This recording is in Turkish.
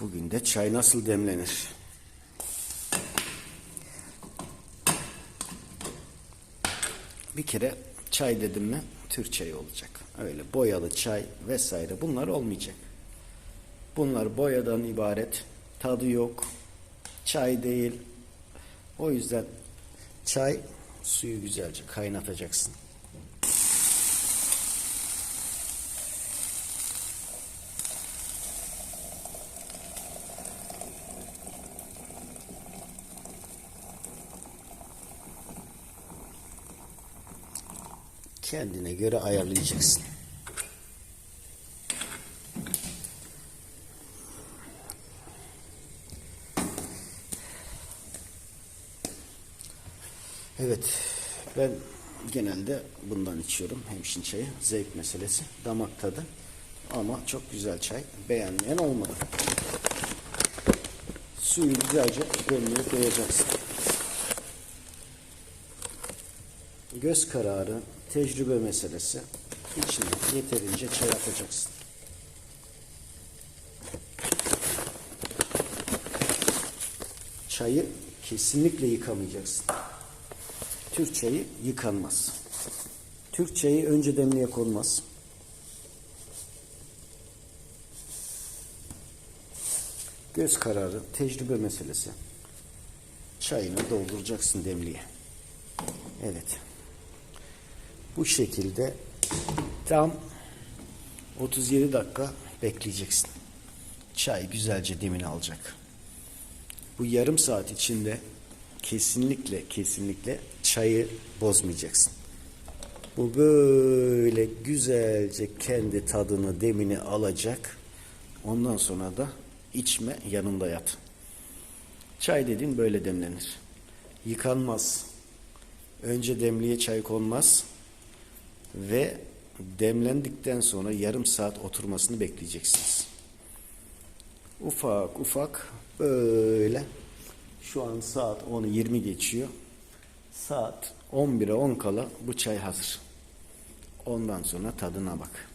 Bugün de çay nasıl demlenir? Bir kere çay dedim mi Türk çayı olacak. Öyle boyalı çay vesaire bunlar olmayacak. Bunlar boyadan ibaret. Tadı yok. Çay değil. O yüzden çay suyu güzelce kaynatacaksın. Kendine göre ayarlayacaksın. Evet, ben genelde bundan içiyorum. Hemşin çayı, zevk meselesi, damak tadı. Ama çok güzel çay, beğenmeyen olmadı. Suyu güzelce demliğe koyacaksın. Göz kararı, tecrübe meselesi. İçine yeterince çay atacaksın. Çayı kesinlikle yıkamayacaksın. Türk çayı yıkanmaz. Türk çayı önce demliğe konmaz. Göz kararı, tecrübe meselesi. Çayını dolduracaksın demliğe. Evet. Bu şekilde tam 37 dakika bekleyeceksin. Çay güzelce demini alacak. Bu yarım saat içinde kesinlikle kesinlikle çayı bozmayacaksın. Bu böyle güzelce kendi tadını, demini alacak. Ondan sonra da içme, yanında yat. Çay dediğin böyle demlenir. Yıkanmaz. Önce demliğe çay konmaz ve demlendikten sonra yarım saat oturmasını bekleyeceksiniz. Ufak ufak böyle şu an saat 10'u 20 geçiyor. Saat 11'e 10 kala bu çay hazır. Ondan sonra tadına bak.